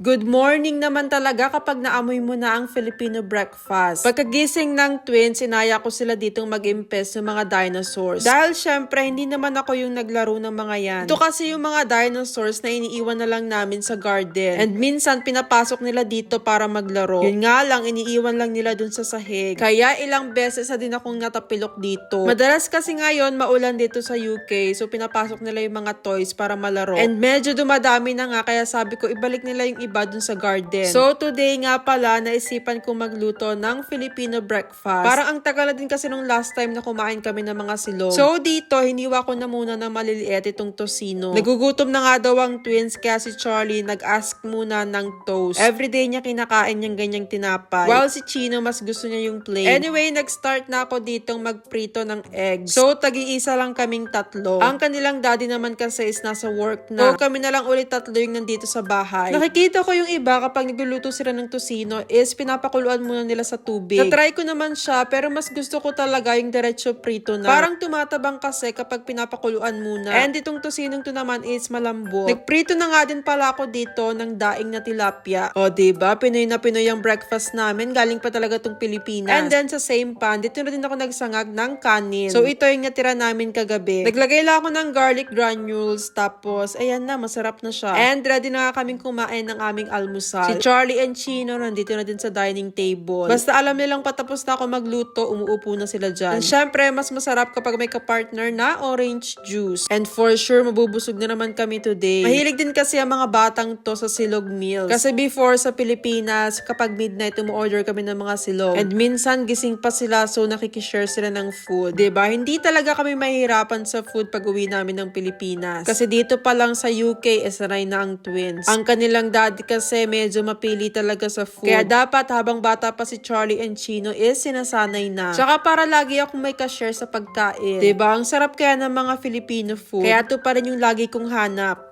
Good morning naman talaga kapag naamoy mo na ang Filipino breakfast. Pagkagising ng twins, inaya ko sila ditong mag-impes ng mga dinosaurs. Dahil syempre, hindi naman ako yung naglaro ng mga yan. Ito kasi yung mga dinosaurs na iniiwan na lang namin sa garden. And minsan, pinapasok nila dito para maglaro. Yun nga lang, iniiwan lang nila dun sa sahig. Kaya ilang beses na din akong natapilok dito. Madalas kasi ngayon, maulan dito sa UK. So, pinapasok nila yung mga toys para malaro. And medyo dumadami na nga, kaya sabi ko, ibalik nila yung iba dun sa garden. So, today nga pala, naisipan ko magluto ng Filipino breakfast. Parang ang tagal na din kasi nung last time na kumain kami ng mga silog. So, dito, hiniwa ko na muna ng maliliit itong tosino. Nagugutom na nga daw ang twins, kaya si Charlie nag-ask muna ng toast. Everyday niya kinakain niyang ganyang tinapay. While si Chino, mas gusto niya yung plain. Anyway, nag-start na ako ditong magprito ng eggs. So, tagi-isa lang kaming tatlo. Ang kanilang daddy naman kasi is nasa work na. So, kami na lang ulit tatlo yung nandito sa bahay. Nakikita ko yung iba kapag nagluluto sila ng tosino is pinapakuluan muna nila sa tubig. Na-try ko naman siya pero mas gusto ko talaga yung diretso prito na. Parang tumatabang kasi kapag pinapakuluan muna. And itong tosinong to naman is malambot. Nagprito na nga din pala ako dito ng daing na tilapia. O, diba? Pinoy na Pinoy ang breakfast namin. Galing pa talaga tong Pilipinas. And then sa same pan, dito na din ako nagsangag ng kanin. So, ito yung natira namin kagabi. Naglagay lang ako ng garlic granules. Tapos, ayan na, masarap na siya. And ready na nga kaming kumain ng aming almusal. Si Charlie and Chino nandito na din sa dining table. Basta alam nilang patapos na ako magluto, umuupo na sila dyan. And syempre, mas masarap kapag may kapartner na orange juice. And for sure, mabubusog na naman kami today. Mahilig din kasi ang mga batang to sa silog meals. Kasi before sa Pilipinas, kapag midnight, umu-order kami ng mga silog. And minsan, gising pa sila so nakikishare sila ng food. ba Hindi talaga kami mahihirapan sa food pag uwi namin ng Pilipinas. Kasi dito pa lang sa UK, esanay na ang twins. Ang kanilang daddy kasi medyo mapili talaga sa food. Kaya dapat habang bata pa si Charlie and Chino is sinasanay na. Tsaka para lagi akong may ka-share sa pagkain. ba Ang sarap kaya ng mga Filipino food. Kaya to pa rin yung lagi kong hanap.